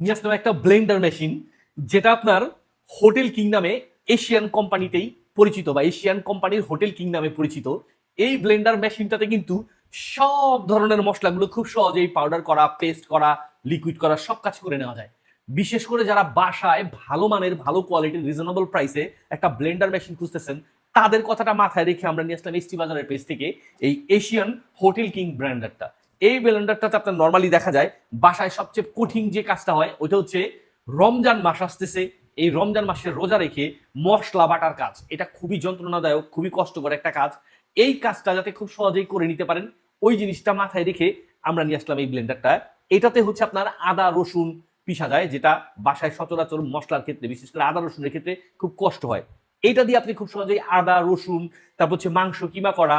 নিয়ে আসলাম একটা Blender machine, যেটা আপনার হোটেল কিং নামে এশিয়ান কোম্পানিতেই পরিচিত বা এশিয়ান কোম্পানির হোটেল কিং নামে পরিচিত। এই ব্লেন্ডার মেশিনটাতে কিন্তু সব ধরনের মশলাগুলো খুব সহজেই পাউডার করা পেস্ট করা লিকুইড করা, সব কাজ করে নেওয়া যায়। বিশেষ করে যারা বাসায় ভালো মানের, ভালো কোয়ালিটির রিজনেবল প্রাইসে একটা ব্লেন্ডার মেশিন খুঁজতেছেন, তাদের কথাটা মাথায় রেখে আমরা নিয়ে আসলাম এসটি বাজারের পেজ থেকে এই এশিয়ান হোটেল কিং ব্র্যান্ডারটা। এই ব্লেন্ডারটাতে আপনার নর্মালি দেখা যায়, বাসায় সবচেয়ে কঠিন যে কাজটা হয়, ওইটা হচ্ছে রমজান মাস আসতেছে। এই রমজান মাসে রোজা রেখে মশলা বাটার কাজ, এটা খুবই যন্ত্রণাদায়ক, খুবই কষ্টকর একটা কাজ। এই কাজটা যাতে খুব সহজেই করে নিতে পারেন, ওই জিনিসটা মাথায় রেখে আমরা নিয়ে আসলাম এই ব্লেন্ডারটা এটাতে হচ্ছে আপনার আদা, রসুন পিসা যায়, যেটা বাসায় সচরাচর মশলার ক্ষেত্রে, বিশেষ করে আদা, রসুনের ক্ষেত্রে খুব কষ্ট হয়। এটা দিয়ে আপনি খুব সহজেই আদা, রসুন, তারপর হচ্ছে মাংস কিমা করা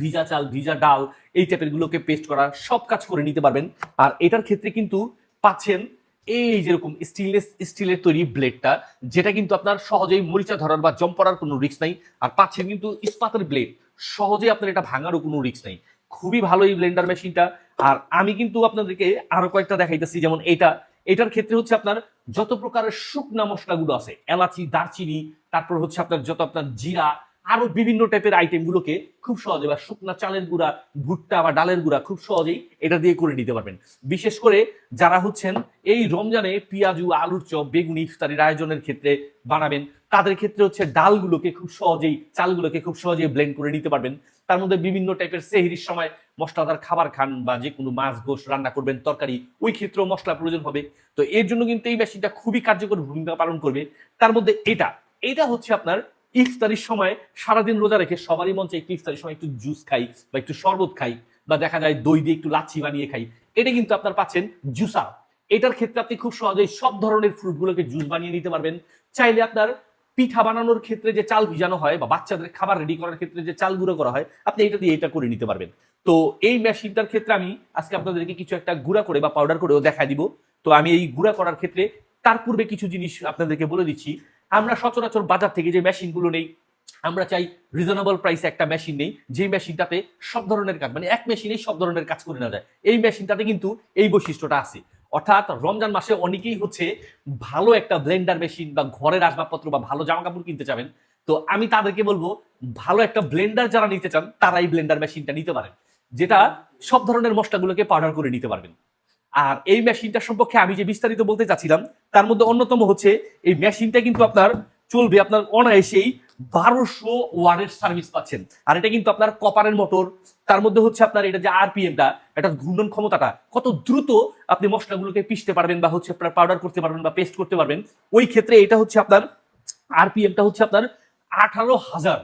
ভিজা চাল, ভিজা ডাল, এই টাইপের গুলোকে পেস্ট করা, সব কাজ করে নিতে পারবেন। আর এটার ক্ষেত্রে কিন্তু পাচ্ছেন এই যেরকম স্টিললেস স্টিলের তৈরি ব্লেডটা যেটা কিন্তু আপনার সহজেই মরিচা ধরার বা জম পড়ার কোনো রিস্ক নাই। আর পাচ্ছেন কিন্তু ইস্পাতের ব্লেড সহজে আপনার এটা ভাঙারও কোনো রিস্ক নাই। খুবই ভালো এই ব্লেন্ডার মেশিনটা আর আমি কিন্তু আপনাদেরকে আরও কয়েকটা দেখাইতেছি, যেমন এটা। এটার ক্ষেত্রে হচ্ছে আপনার যত প্রকারের শুকনা মশলাগুলো আছে, এলাচি, দারচিনি, তারপর হচ্ছে আপনার যত আপনার জিরা আরও বিভিন্ন টাইপের আইটেম গুলোকে খুব সহজে বা শুকনা চালের গুঁড়া, ভুট্টা বা ডালের গুঁড়া খুব সহজেই এটা দিয়ে করে নিতে পারবেন। বিশেষ করে যারা হচ্ছেন এই রমজানে পেঁয়াজু, আলুর চপ, বেগুনি ইফতারির আয়োজনের ক্ষেত্রে বানাবেন, তাদের ক্ষেত্রে হচ্ছে ডালগুলোকে খুব সহজেই, চালগুলোকে খুব সহজেই ব্লেন্ড করে নিতে পারবেন। তার মধ্যে বিভিন্ন টাইপের সেহরির সময় মশলাদার খাবার খান বা যে কোনো মাছ, গোশ রান্না করবেন, তরকারি, ওই ক্ষেত্রেও মশলা প্রয়োজন হবে। তো এর জন্য কিন্তু এই মেশিনটা খুবই কার্যকর ভূমিকা পালন করবে। তার মধ্যে এটা এটা হচ্ছে আপনার ইফতারির সময় সারাদিন রোজা রেখে সবারই মঞ্চে একটু ইফতারির সময় একটু জুস খাই বা একটু শরবত খাই বা দেখা যায় দই দিয়ে একটু লাচ্ছি বানিয়ে খাই। এটা কিন্তু আপনার পাচ্ছেন জুসা এটার ক্ষেত্রে আপনি খুব সহজেই সব ধরনের ফ্রুটগুলোকে জুস বানিয়ে নিতে পারবেন। চাইলে আপনার পিঠা বানানোর ক্ষেত্রে যে চাল ভিজানো হয় বা বাচ্চাদের খাবার রেডি করার ক্ষেত্রে যে চাল গুঁড়ো করা হয়, আপনি এটা দিয়ে এটা করে নিতে পারবেন। তো এই মেশিনটার ক্ষেত্রে আমি আজকে আপনাদেরকে কিছু একটা গুঁড়া করে বা পাউডার করেও দেখা দিব। তো আমি এই গুঁড়া করার ক্ষেত্রে তার পূর্বে কিছু জিনিস আপনাদেরকে বলে দিচ্ছি। আমরা সচরাচর বাজার থেকে যে মেশিনগুলো নেই, আমরা চাই রিজনেবল প্রাইসে একটা মেশিন নেই যে মেশিনটাতে সব ধরনের কাজ মানে এক মেশিনেই সব ধরনের কাজ করে নেওয়া যায়। এই মেশিনটাতে কিন্তু এই বৈশিষ্ট্যটা আছে। অর্থাৎ রমজান মাসে অনেকেই হচ্ছে ভালো একটা ব্লেন্ডার মেশিন বা ঘরের আসবাবপত্র বা ভালো জামা কাপড় কিনতে চাবেন। তো আমি তাদেরকে বলব, ভালো একটা ব্লেন্ডার যারা নিতে চান তারা এই ব্লেন্ডার মেশিনটা নিতে পারেন, যেটা সব ধরনের মশলাগুলোকে পাউডার করে নিতে পারবেন। আর এই মেশিনটা সম্পর্কে আমি যে বিস্তারিত বলতে চাচ্ছিলাম, তার মধ্যে অন্যতম হচ্ছে এই মেশিনটা কিন্তু আপনার চলবে, আপনার অনায়াসেই বারোশো ওয়ার্ডের সার্ভিস পাচ্ছেন। আর এটা কিন্তু আপনার কপারের মোটর তার মধ্যে হচ্ছে আপনার এটা যে আরপিএমটা এটা ঘূর্ণন ক্ষমতাটা, কত দ্রুত আপনি মশলাগুলোকে পিষতে পারবেন বা হচ্ছে আপনার পাউডার করতে পারবেন বা পেস্ট করতে পারবেন। ওই ক্ষেত্রে এটা হচ্ছে আপনার আরপিএমটা হচ্ছে আপনার আঠারো হাজার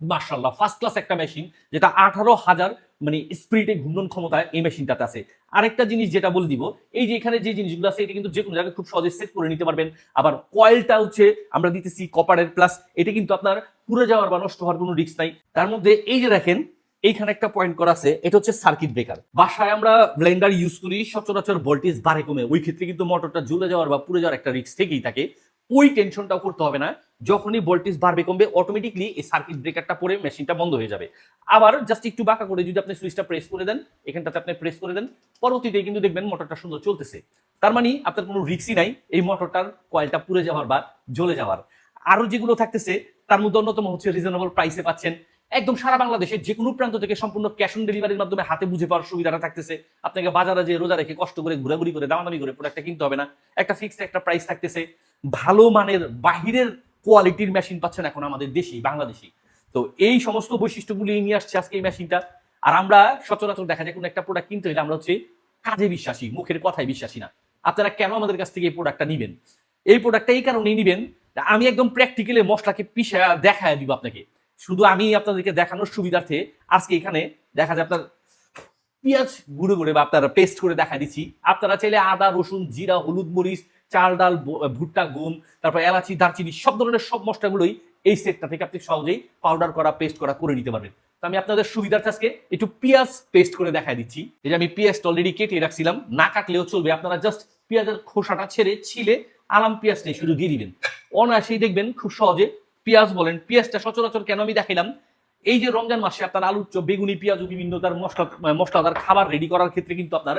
মার্শাল্লাহ ফার্স্ট ক্লাস একটা মেশিন যেটা আঠারো হাজার মানে স্পিরিটে ঘূর্ণন ক্ষমতা এই মেশিনটাতে আছে। আরেকটা জিনিস যেটা বলে দিব, এই যে এখানে যে জিনিসগুলো আছে, এটা কিন্তু যে কোনো জায়গায় খুব সহজে সেট করে নিতে পারবেন। আবার কয়েলটা হচ্ছে, আমরা দিতেছি কপারের প্লাস এটা কিন্তু আপনার পুড়ে যাওয়ার বা নষ্ট হওয়ার কোনো রিস্ক নাই। তার মধ্যে এই যে দেখেন, এইখানে একটা পয়েন্ট করা আছে, এটা হচ্ছে সার্কিট ব্রেকার বাসায় আমরা ব্লেন্ডার ইউজ করি, সচরাচর ভোল্টেজ বাড়ে কমে। ওই ক্ষেত্রে কিন্তু মোটরটা জ্বলে যাওয়ার বা পুড়ে যাওয়ার একটা রিস্ক থেকেই থাকে। ওই টেনশনটাও করতে হবে না। যখনই ভোল্টেজ বাড়বে, কমবে অটোমেটিকলি এই সার্কিট ব্রেকারটা পরে মেশিনটা বন্ধ হয়ে যাবে। আবার জাস্ট একটু বাঁকা করে যদি আপনি সুইচটা প্রেস করে দেন, এখানটাতে আপনি প্রেস করে দেন পরবর্তীতে কিন্তু দেখবেন মোটরটা সুন্দর চলতেছে। তার মানে আপনার কোনো রিক্সই নাই, এই মোটরটার কয়েলটা পুড়ে যাওয়ার বা জ্বলে যাওয়ার। আরও যেগুলো থাকতেছে, তার মধ্যে অন্যতম হচ্ছে রিজনেবল প্রাইসে পাচ্ছেন। একদম সারা বাংলাদেশে যে কোনো প্রান্ত থেকে সম্পূর্ণ ক্যাশ অন ডেলিভারির মাধ্যমে হাতে বুঝে পাওয়ার সুবিধাটা থাকতেছে। আপনাকে বাজারে যে রোজা রেখে কষ্ট করে ঘোরাঘুরি করে, দামাদামি করে প্রোডাক্টটা কিনতে হবে না। একটা ফিক্সড একটা প্রাইস থাকতেছে। ভালো মানের বাহিরের কোয়ালিটির মেশিন পাচ্ছেন এখন আমাদের দেশি, বাংলাদেশি। তো এই সমস্ত বৈশিষ্ট্যগুলি নিয়ে আসছে আজকে এই মেশিনটা আর আমরা সচরাচর দেখা যায় কোনো একটা প্রোডাক্ট কিনতে হলে আমরা হচ্ছে কাজে বিশ্বাসী, মুখের কথায় বিশ্বাসী না। আপনারা কেন আমাদের কাছ থেকে এই প্রোডাক্টটা নিবেন? এই প্রোডাক্টটা এই কারণেই নিবেন আমি একদম প্র্যাকটিক্যালি মশলাকে পিষে দেখায় দিব আপনাকে। শুধু আমি আপনাদেরকে দেখানোর সুবিধার্থে আজকে এখানে দেখা যায় আপনার পেঁয়াজ গুঁড়ো করে বা আপনারা পেস্ট করে দেখা দিচ্ছি। আপনারা চাইলে আদা, রসুন, জিরা, হলুদ মরিচ, চাল ডাল ভুট্টা, গম, তারপর এলাচি, দারচিনি, সব ধরনের সব মশলাগুলোই এই সেটটা থেকে আপনি সহজেই পাউডার করা পেস্ট করা করে নিতে পারবেন। তো আমি আপনাদের সুবিধার্থে আজকে একটু পেঁয়াজ পেস্ট করে দেখাই দিচ্ছি। এই যে আমি পেঁয়াজটা অলরেডি কেটে রাখছিলাম, না কাটলেও চলবে। আপনারা জাস্ট পেঁয়াজের খোসাটা ছেড়ে ছিলে আলাম পেঁয়াজটাই শুধু দিয়ে দিবেন। অনায়াসেই দেখবেন খুব সহজে পেঁয়াজ বলেন, পেঁয়াজটা সচরাচর কেন আমি দেখাইলাম? এই যে রমজান মাসে আপনার আলুর চপ, বেগুনি, পেঁয়াজ, বিভিন্ন তার মশলা, মশলাদার খাবার রেডি করার ক্ষেত্রে কিন্তু আপনার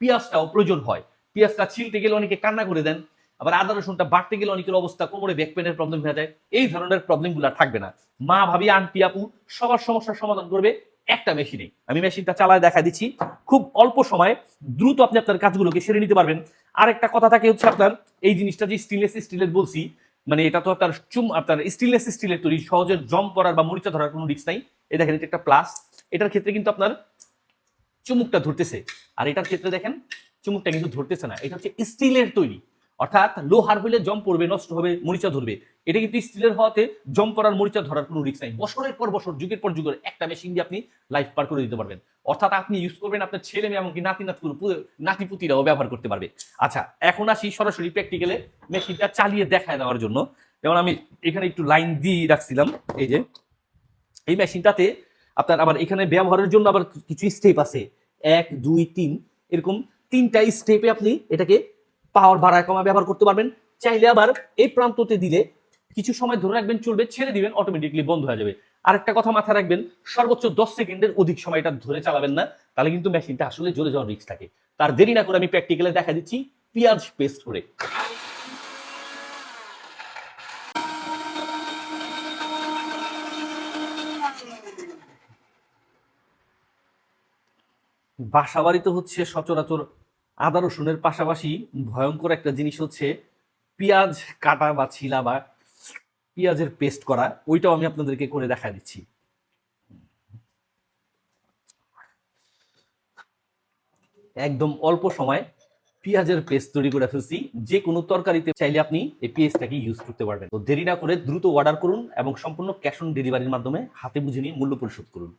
পেঁয়াজটাও প্রয়োজন হয়। পেঁয়াজটা ছিলতে গেলে অনেকে কান্না করে দেন, আবার আদা রসুনটা বাড়তে গেলে অনেকের অবস্থা কোমরে ব্যাক পেনের প্রবলেম হয়ে যায়। এই ধরনের প্রবলেমগুলো থাকবে না। মা, ভাবি আন্টি আপু, সবার সমস্যার সমাধান করবে একটা মেশিনে আমি মেশিনটা চালায় দেখা দিচ্ছি। খুব অল্প সময়ে দ্রুত আপনি আপনার কাজগুলোকে সেরে নিতে পারবেন। আর একটা কথা থাকে হচ্ছে আপনার, এই জিনিসটা যে স্টিনলেস স্টিলের বলছি মানে এটা তো আপনার চুম, আপনার স্টিনলেস স্টিলের তৈরি, সহজে জম করার বা মরিচা ধরার কোনো রিস্ক নাই। এই দেখেন, এটা একটা প্লাস এটার ক্ষেত্রে কিন্তু আপনার চুমুকটা ধরতেছে। আর এটার ক্ষেত্রে দেখেন, চুমুকটা কিন্তু ধরতেছে না। এটা হচ্ছে স্টিলের তৈরি। অর্থাৎ লোহার হইলে জম পড়বে, নষ্ট হবে, মরিচা ধরবে। এটা কিন্তু স্টিলের হওয়াতে জম পড়ার, মরিচা ধরার কোনো রিক্স নাই। বছরের পর বছর, যুগের পর যুগের একটা মেশিন দিয়ে আপনি লাইফ পার করে দিতে পারবেন। অর্থাৎ আপনি ইউজ করবেন আপনার ছেলে মেয়ে এমনকি নাতি নাতি পুতিরাও ব্যবহার করতে পারবে। আচ্ছা এখন আসি সরাসরি প্র্যাকটিক্যালে মেশিনটা চালিয়ে দেখায় দেওয়ার জন্য। যেমন আমি এখানে একটু লাইন দিয়ে রাখছিলাম, এই যে, এই মেশিনটাতে আপনার আবার এখানে ব্যবহারের জন্য আবার কিছু স্টেপ আছে। এক, দুই, তিন, এরকম তিনটা স্টেপে আপনি এটাকে পাওয়ার বাড়ায় কমা ব্যবহার করতে পারবেন। চাইলে আবার এই প্রান্ততে দিলে কিছু সময় ধরে রাখবেন, চলবে, ছেড়ে দিবেন অটোমেটিকলি বন্ধ হয়ে যাবে। আরেকটা কথা মাথায় রাখবেন, সর্বোচ্চ দশ সেকেন্ডের অধিক সময় এটা ধরে চালাবেন না, তাহলে কিন্তু মেশিনটা আসলে জ্বলে যাওয়ার রিস্ক থাকে। তার দেরি না করে আমি প্র্যাকটিক্যালে দেখা দিচ্ছি, পেঁয়াজ পেস্ট করে। বাসা বাড়িতে হচ্ছে সচরাচর আদা রসুনের পাশাপাশি ভয়ঙ্কর একটা জিনিস হচ্ছে, পেঁয়াজ, কাটা বা ছিলা বা পেঁয়াজের পেস্ট করা, ওইটাও আমি আপনাদেরকে করে দেখা দিচ্ছি। একদম অল্প সময় পেঁয়াজের পেস্ট তৈরি করে ফেলছি। যে কোনো তরকারিতে চাইলে আপনি এই পেস্টটাকে ইউজ করতে পারবেন। তো দেরি না করে দ্রুত অর্ডার করুন এবং সম্পূর্ণ ক্যাশ অন ডেলিভারির মাধ্যমে হাতে বুঝে নিয়ে মূল্য পরিশোধ করুন।